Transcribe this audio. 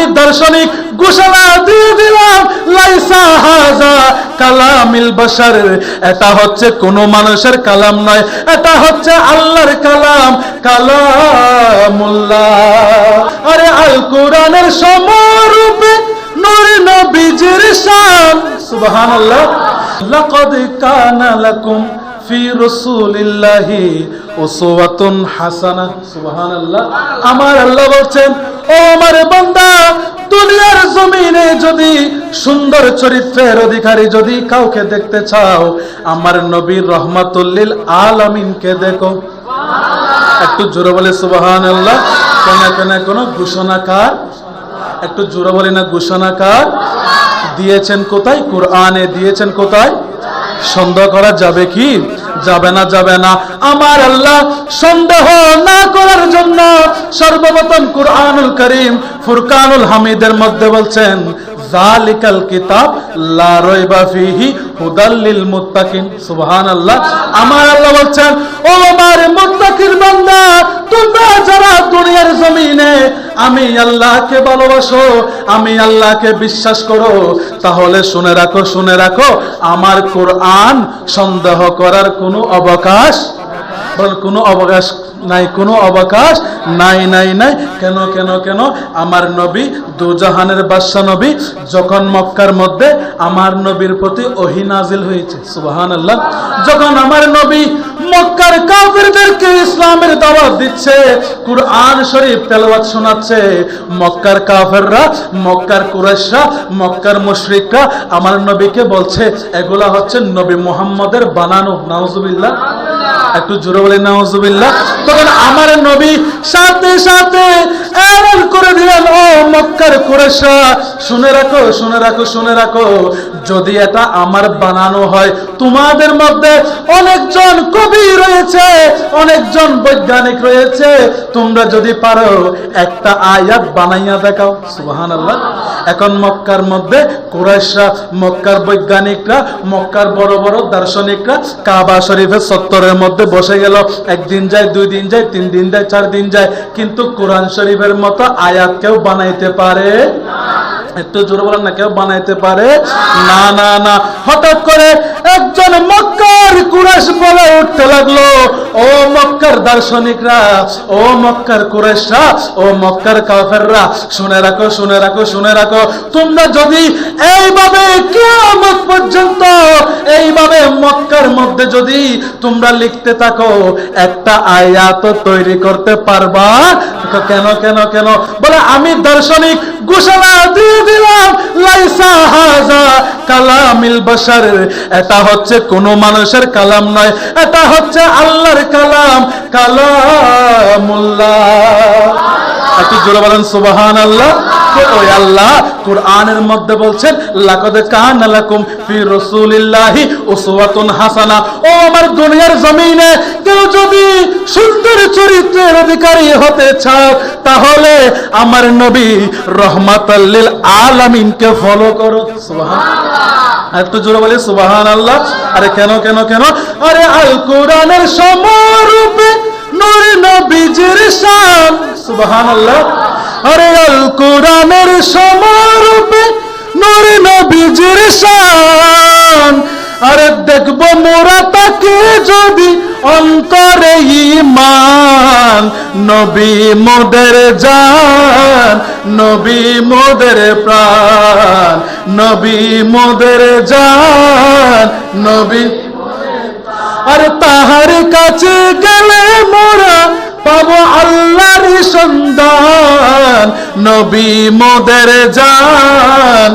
আমি দার্শনিক ঘোষণা দিয়ে দিলাম, লাইসা হাজা কালামিল বাশার। এটা হচ্ছে কোন মানুষের কালাম নয়, এটা হচ্ছে আল্লাহর কালাম, কালামুল্লাহ। আরে আল কোরআনের সমরূপে নূর নবীজির শান, সুবহানাল্লাহ। লাকাদ কানা লাকুম আমার আল্লাহ বলছেন ও আমার বান্দা দুনিয়ার জমিনে যদি সুন্দর চরিত্রের অধিকারী যদি কাউকে দেখতে চাও আমার নবীর রহমাতুল্লিল আলামিনকে দেখো। একটু জোরে বলে সুবহানাল্লাহ। কেন কেন কোন? ঘোষণাকার? একটু জোরে বলে না ঘোষণাকার? দিয়েছেন কোথায়? কোরআনে দিয়েছেন কোথায়? সন্দেহ করা যাবে কি? যাবে না যাবে না। আমার আল্লাহ সন্দেহ না করার জন্য সর্বপ্রথম কুরআনুল করিম ফুরকানুল হামিদের মধ্যে বলছেন জালিকাল কিতাব লা রাইবা ফিহি হুদাল লিল মুত্তাকিন। সুবহানাল্লাহ। আমার আল্লাহ বলছেন, ও আমার মুত্তাকির বান্দা, তোমরা যারা দুনিয়ার জমিনে আমি আল্লাহকে ভালোবাসো, আমি আল্লাহকে বিশ্বাস করো। তাহলে শুনে রাখো শুনে রাখো, আমার কোরআন সন্দেহ করার কোনো অবকাশ বল কোনো অবকাশ নাই, কোনো অবকাশ নাই নাই নাই। কেন কেন কেন? আমার নবী, দুজাহানের বাদশা নবী, যখন মক্কার মধ্যে আমার নবীর প্রতি ওহি নাজিল হয়েছে সুবাহান আল্লাহ যখন আমার নবী মক্কার কাফিরদেরকে ইসলামের দাওয়াত দিচ্ছে, কুরআন শরীফ তেলাওয়াত শোনাচ্ছে, মক্কার কাফেররা, মক্কার কুরাইশরা, মক্কার মুশরিকরা আমার নবীকে বলছে, এগুলা হচ্ছে নবী মুহাম্মদের বানানো, নাউজুবিল্লাহ। একটু জোরে বলে নাউজুবিল্লাহ। তখন আমার নবী সাথে সাথে এমন করে দিলেন, ও মক্কার কুরাইশরা, শুনে রাখো শুনে রাখো শুনে রাখো, যদি এটা আমার বানানো হয়, তোমাদের মধ্যে অনেকজন কবি রয়েছে, অনেকজন বৈজ্ঞানিক রয়েছে, তোমরা যদি পারো, একটা আয়াত বানাইয়া দেখাও সুবাহান আল্লাহ এখন মক্কার মধ্যে কুরাইশরা, মক্কার বৈজ্ঞানিকরা, মক্কার বড় বড় দার্শনিকরা, কাবা শরীফের সত্তরের মধ্যে বসে গেল, একদিন যায়, দুই দিন যায়, তিন দিন যায়, চার দিন যায়, কিন্তু কোরআন শরীফের মতো আয়াত কেউ বানাইতে পারে? একটু জোরে বলেন না, কেউ বানাইতে পারে? না না না। হঠাৎ করে একজন মক্কার কুরাইশ বলে উঠতে লাগল, ও মক্কার দার্শনিকরা, ও মক্কার কুরাইশরা, ও মক্কার কাফেররা, শুনে রাখো শুনে রাখো শুনে রাখো। তোমরা যদি এইভাবে কিয়ামত পর্যন্ত মক্কার মধ্যে যদি তোমরা লিখতে থাকো, একটা আয়াত তৈরি করতে পারবা? কেন কেন কেন? বলে, আমি দার্শনিক ঘোষণা দিয়ে দিলাম, লাইসা হাজা কালামিল বাশার। এটা হচ্ছে কোন মানুষের কালাম নয়, এটা হচ্ছে আল্লাহর কালাম, কালামুল্লাহ। একটু জোরে বলেন সুবহান আল্লাহ ওই আল্লাহ? কোরআনের মধ্যে বলছেন, লাকাদ লাকুম ফি রাসূলিল্লাহি উসওয়াতুন হাসানা। ও আমার দুনিয়ার জমিনে, কেউ যদি সুন্দর চরিত্রের অধিকারী হতে চাও তাহলে আমার নবী রহমাতাল লিল আলামিনকে ফলো করো। সুবহান একটু জোরে আল্লাহ আরে কেন কেন কেন? আরে আল কোরআনের নূর নবীজির শান, সুবহানাল্লাহ। আরে আল কোরআনের সমরূপে নূর নবীজির শান। আরে দেখব মোরা তাকে যদি অন্তরে ইমান নবী মোদের জান, নবী মোদের প্রাণ। নবী মোদের জান, নবী আর তাহার কাছে গেলে মোরা পাবো আল্লাহর সন্ধান নবী মোদের জান।